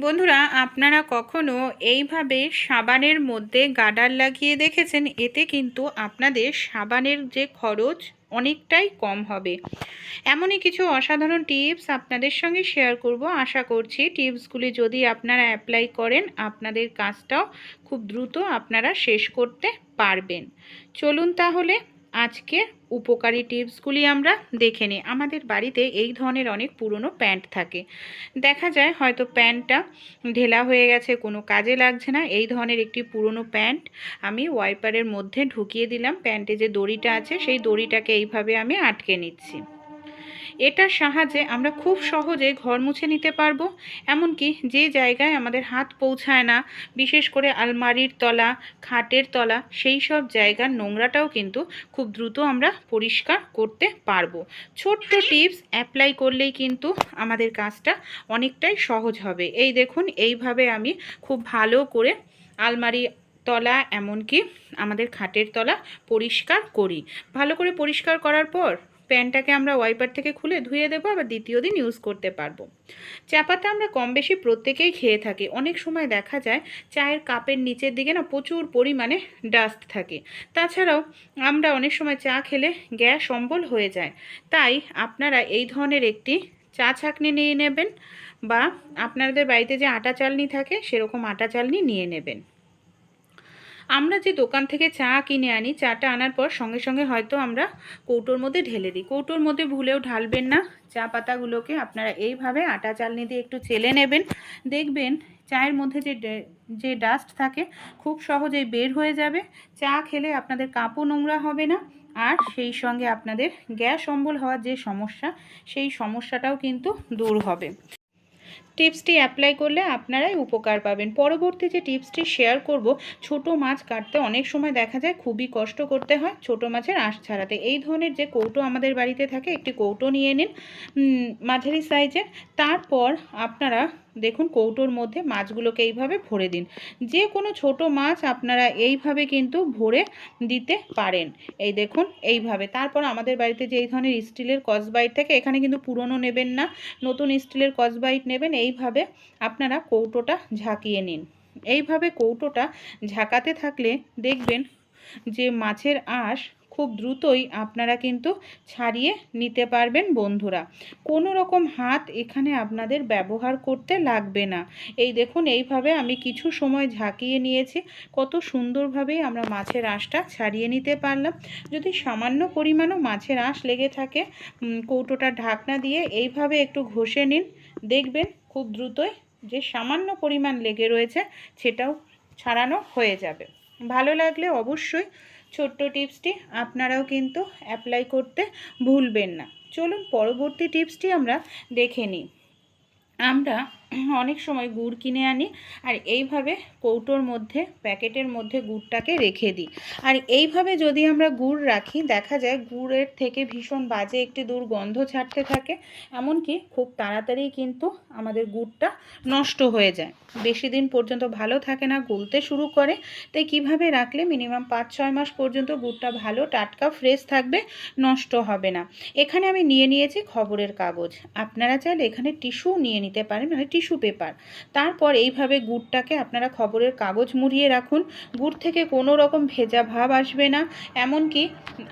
বন্ধুরা, আপনারা কখনো এইভাবে সাবানের মধ্যে গার্ডার লাগিয়ে দেখেছেন? এতে কিন্তু আপনাদের সাবানের যে খরচ অনেকটাই কম হবে। এমনই কিছু অসাধারণ টিপস আপনাদের সঙ্গে শেয়ার করব। আশা করছি টিপসগুলি যদি আপনারা অ্যাপ্লাই করেন, আপনাদের কাজটাও খুব দ্রুত আপনারা শেষ করতে পারবেন। চলুন তাহলে আজকের উপকারী টিপসগুলি আমরা দেখে নিই। আমাদের বাড়িতে এই ধরনের অনেক পুরনো প্যান্ট থাকে। দেখা যায় হয়তো প্যান্টটা ঢেলা হয়ে গেছে, কোনো কাজে লাগছে না। এই ধরনের একটি পুরনো প্যান্ট আমি ওয়াইপারের মধ্যে ঢুকিয়ে দিলাম। প্যান্টে যে দড়িটা আছে, সেই দড়িটাকে এইভাবে আমি আটকে নিচ্ছি। এটার সাহায্যে আমরা খুব সহজে ঘর মুছে নিতে পারব। এমনকি যে জায়গায় আমাদের হাত পৌঁছায় না, বিশেষ করে আলমারির তলা, খাটের তলা, সেই সব জায়গার নোংরাটাও কিন্তু খুব দ্রুত আমরা পরিষ্কার করতে পারব। ছোট্ট টিপস, অ্যাপ্লাই করলেই কিন্তু আমাদের কাজটা অনেকটাই সহজ হবে। এই দেখুন, এইভাবে আমি খুব ভালো করে আলমারি তলা, এমনকি আমাদের খাটের তলা পরিষ্কার করি। ভালো করে পরিষ্কার করার পর প্যানটাকে আমরা ওয়াইপার থেকে খুলে ধুয়ে দেবো, আবার দ্বিতীয় দিন ইউজ করতে পারব। চা পাতা আমরা কম বেশি প্রত্যেকেই খেয়ে থাকি। অনেক সময় দেখা যায় চায়ের কাপের নিচের দিকে না প্রচুর পরিমাণে ডাস্ট থাকে। তাছাড়াও আমরা অনেক সময় চা খেলে গ্যাস অম্বল হয়ে যায়। তাই আপনারা এই ধরনের একটি চা ছাঁকনি নিয়ে নেবেন বা আপনাদের বাড়িতে যে আটা চালনি থাকে, সেরকম আটা চালনি নিয়ে নেবেন। আমরা যে দোকান থেকে চা কিনে আনি, চাটা আনার পর সঙ্গে সঙ্গে হয়তো আমরা কৌটোর মধ্যে ঢেলে দিই। কৌটোর মধ্যে ভুলেও ঢালবেন না। চা পাতাগুলোকে আপনারা এইভাবে আটা চালনি দিয়ে একটু চেলে নেবেন। দেখবেন চায়ের মধ্যে যে যে ডাস্ট থাকে, খুব সহজেই বের হয়ে যাবে। চা খেলে আপনাদের কাপও নোংরা হবে না। আর সেই সঙ্গে আপনাদের গ্যাস অম্বল হওয়ার যে সমস্যা, সেই সমস্যাটাও কিন্তু দূর হবে। টিপসটি অ্যাপ্লাই করলে আপনারাই উপকার পাবেন। পরবর্তী যে টিপসটি শেয়ার করব, ছোট মাছ কাটতে অনেক সময় দেখা যায় খুবই কষ্ট করতে হয় ছোট মাছের আঁশ ছাড়াতে। এই ধরনের যে কৌটো আমাদের বাড়িতে থাকে, একটি কৌটো নিয়ে নিন মাঝারি সাইজের। তারপর আপনারা দেখুন কৌটোর মধ্যে মাছগুলোকে এইভাবে ভরে দিন। যে কোনো ছোট মাছ আপনারা এইভাবে কিন্তু ভরে দিতে পারেন। এই দেখুন, এইভাবে। তারপর আমাদের বাড়িতে যে এই ধরনের স্টিলের কসবাইট থাকে, এখানে কিন্তু পুরনো নেবেন না। নতুন স্টিলের কসবাইট নেবেন এইভাবে আপনারা কৌটোটা ঝাঁকিয়ে নিন। এইভাবে কৌটোটা ঝাঁকাতে থাকলে দেখবেন যে মাছের আঁশ খুব দ্রুতই আপনারা কিন্তু ছাড়িয়ে নিতে পারবেন বন্ধুরা। কোনো রকম হাত এখানে আপনাদের ব্যবহার করতে লাগবে না। এই দেখুন, এইভাবে আমি কিছু সময় ঝাঁকিয়ে নিয়েছি। কত সুন্দরভাবেই আমরা মাছের আঁশটা ছাড়িয়ে নিতে পারলাম। যদি সামান্য পরিমাণও মাছের আঁশ লেগে থাকে কৌটোটা ঢাকনা দিয়ে এইভাবে একটু ঘষে নিন। দেখবেন খুব দ্রুতই যে সামান্য পরিমাণ লেগে রয়েছে সেটাও ছাড়ানো হয়ে যাবে। ভালো লাগলে অবশ্যই ছোট্ট টিপসটি আপনারাও কিন্তু অ্যাপ্লাই করতে ভুলবেন না। চলুন পরবর্তী টিপসটি আমরা দেখে নিই। আমরা অনেক সময় গুড় কিনে আনি আর এইভাবে কৌটোর মধ্যে, প্যাকেটের মধ্যে গুড়টাকে রেখে দিই। আর এইভাবে যদি আমরা গুড় রাখি, দেখা যায় গুড়ের থেকে ভীষণ বাজে একটি দুর্গন্ধ ছাড়তে থাকে, এমনকি খুব তাড়াতাড়ি কিন্তু আমাদের গুড়টা নষ্ট হয়ে যায়। বেশি দিন পর্যন্ত ভালো থাকে না, গলতে শুরু করে। তাই কীভাবে রাখলে মিনিমাম পাঁচ, ছয় মাস পর্যন্ত গুড়টা ভালো, টাটকা, ফ্রেশ থাকবে, নষ্ট হবে না। এখানে আমি নিয়ে নিয়েছি খবরের কাগজ। আপনারা চাইলে এখানে টিস্যু নিয়ে নিতে পারেন মানে টিস্যু পেপার। তারপর এইভাবে গুড়টাকে আপনারা খবরের কাগজ মুড়িয়ে রাখুন। গুড় থেকে কোনো রকম ভেজা ভাব আসবে না। এমনকি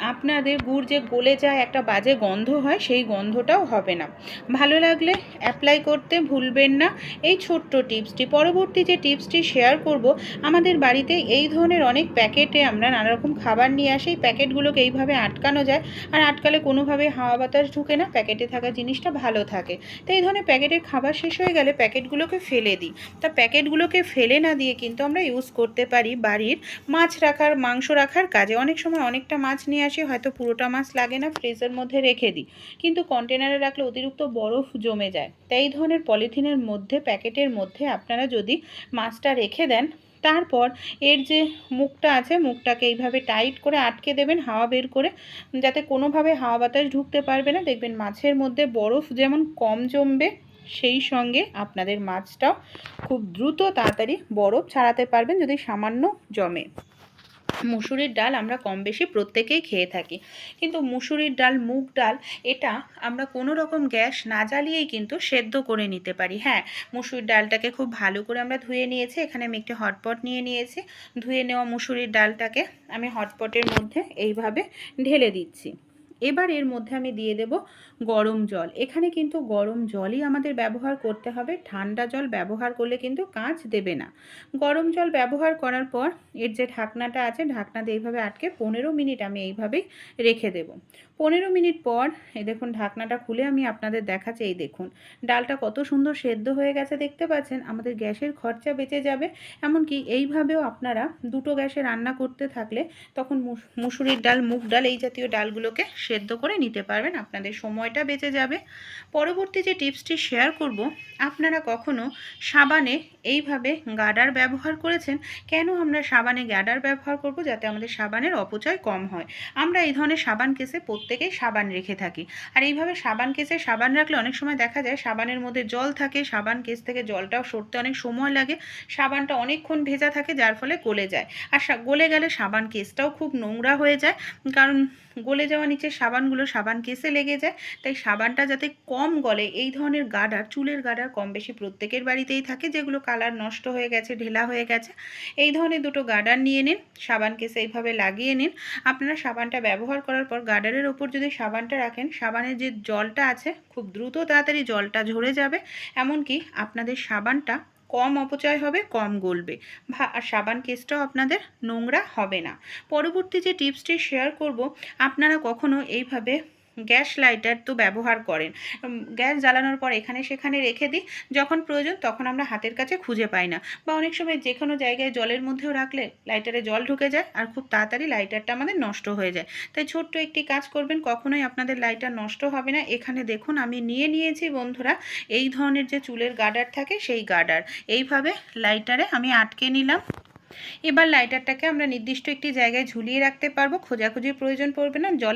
আপনাদের গুড় যে গলে যায়, একটা বাজে গন্ধ হয়, সেই গন্ধটাও হবে না। ভালো লাগলে অ্যাপ্লাই করতে ভুলবেন না। এই ছোট্ট টিপসটি, পরবর্তী যে টিপসটি শেয়ার করব, আমাদের বাড়িতে এই ধরনের অনেক প্যাকেটে আমরা নানা রকম খাবার নিয়ে আসি। এই প্যাকেটগুলোকে এইভাবে আটকানো যায়। আর আটকালে কোনোভাবে হাওয়া বাতাস ঢুকে না, প্যাকেটে থাকা জিনিসটা ভালো থাকে। তো এই ধরনের প্যাকেটের খাবার শেষ হয়ে গেলে প্যাকেটগুলোকে ফেলে দিই। তা প্যাকেটগুলোকে ফেলে না দিয়ে কিন্তু আমরা ইউজ করতে পারি বাড়ির মাছ রাখার, মাংস রাখার কাজে। অনেক সময় অনেকটা মাছ নিয়ে আসি, হয়তো পুরোটা মাছ লাগে না ফ্রিজের মধ্যে রেখে দিই। কিন্তু কন্টেনারে রাখলে অতিরিক্ত বরফ জমে যায়। তাই এই ধরনের পলিথিনের মধ্যে, প্যাকেটের মধ্যে আপনারা যদি মাছটা রেখে দেন, তারপর এর যে মুখটা আছে, মুখটাকে এইভাবে টাইট করে আটকে দেবেন, হাওয়া বের করে, যাতে কোনোভাবে হাওয়া বাতাস ঢুকতে পারবে না। দেখবেন মাছের মধ্যে বরফ যেমন কম জমবে সেই সঙ্গে আপনাদের মাছটাও খুব দ্রুত তাড়াতাড়ি বরফ ছাড়াতে পারবেন যদি সামান্য জমে। মুসুরির ডাল আমরা কম বেশি প্রত্যেকেই খেয়ে থাকি। কিন্তু মুসুরির ডাল, মুগ ডাল, এটা আমরা কোনো রকম গ্যাস না জ্বালিয়েই কিন্তু সেদ্ধ করে নিতে পারি। হ্যাঁ মুসুরির ডালটাকে খুব ভালো করে আমরা ধুয়ে নিয়েছি। এখানে আমি একটি হটপট নিয়ে নিয়েছি। ধুয়ে নেওয়া মুসুরির ডালটাকে আমি হটপটের মধ্যে এইভাবে ঢেলে দিচ্ছি। এবার এর মধ্যে আমি দিয়ে দেব গরম জল। এখানে কিন্তু গরম জলই আমাদের ব্যবহার করতে হবে। ঠান্ডা জল ব্যবহার করলে কিন্তু কাঁচ দেবে না। গরম জল ব্যবহার করার পর এর যে ঢাকনাটা আছে ঢাকনাতে এইভাবে আটকে পনেরো মিনিট আমি এইভাবেই রেখে দেব। পনেরো মিনিট পর এই দেখুন ঢাকনাটা খুলে আমি আপনাদের দেখাচ্ছি। এই দেখুন, ডালটা কত সুন্দর সেদ্ধ হয়ে গেছে দেখতে পাচ্ছেন। আমাদের গ্যাসের খরচা বেঁচে যাবে। এমনকি এইভাবেও আপনারা দুটো গ্যাসে রান্না করতে থাকলে তখন মুস- মুসুরির ডাল, মুগ ডাল এই জাতীয় ডালগুলোকে সেদ্ধ করে নিতে পারবেন, আপনাদের সময়টা বেঁচে যাবে। পরবর্তী যে টিপসটি শেয়ার করব, আপনারা কখনো সাবানে এইভাবে গার্ডার ব্যবহার করেছেন? কেন আমরা সাবানে গার্ডার ব্যবহার করব? যাতে আমাদের সাবানের অপচয় কম হয়। আমরা এই ধরনের সাবান কেসে প্রত্যেকেই সাবান রেখে থাকি। আর এইভাবে সাবান কেসে সাবান রাখলে অনেক সময় দেখা যায় সাবানের মধ্যে জল থাকে, সাবান কেস থেকে জলটাও সরতে অনেক সময় লাগে। সাবানটা অনেকক্ষণ ভেজা থাকে, যার ফলে গলে যায়। আর গলে গেলে সাবান কেসটাও খুব নোংরা হয়ে যায়। কারণ গলে যাওয়া নিচে সাবানগুলো সাবান কেসে লেগে যায়। তাই সাবানটা যাতে কম গলে, এই ধরনের গার্ডার চুলের গার্ডার কম বেশি প্রত্যেকের বাড়িতেই থাকে, যেগুলো কালার নষ্ট হয়ে গেছে, ঢেলা হয়ে গেছে। এই ধরনের দুটো গার্ডার নিয়ে নিন, সাবান কেসে এইভাবে লাগিয়ে নিন। আপনারা সাবানটা ব্যবহার করার পর গাডারের ওপর যদি সাবানটা রাখেন, সাবানের যে জলটা আছে, খুব দ্রুত তাড়াতাড়ি জলটা ঝরে যাবে। এমনকি আপনাদের সাবানটা কম অপচয় হবে, কম গলবে। আর সাবান কেসটাও আপনাদের নোংরা হবে না। পরবর্তী যে টিপসটি শেয়ার করব, আপনারা কখনো এইভাবে গ্যাস লাইটার তো ব্যবহার করেন। গ্যাস জ্বালানোর পর এখানে সেখানে রেখে দিই। যখন প্রয়োজন তখন আমরা হাতের কাছে খুঁজে পাই না। বা অনেক সময় যে কোনো জায়গায় জলের মধ্যেও রাখলে লাইটারে জল ঢুকে যায় আর খুব তাড়াতাড়ি লাইটারটা আমাদের নষ্ট হয়ে যায়। তাই ছোট্ট একটি কাজ করবেন, কখনোই আপনাদের লাইটার নষ্ট হবে না। এখানে দেখুন আমি নিয়ে নিয়েছি বন্ধুরা, এই ধরনের যে চুলের গার্ডার থাকে সেই গার্ডার। এইভাবে লাইটারে আমি আটকে নিলাম। এবার লাইটারটাকে আমরা নির্দিষ্ট একটি জায়গায় ঝুলিয়ে রাখতে পারব। খোঁজাখুঁজির প্রয়োজন পড়বে না। জলে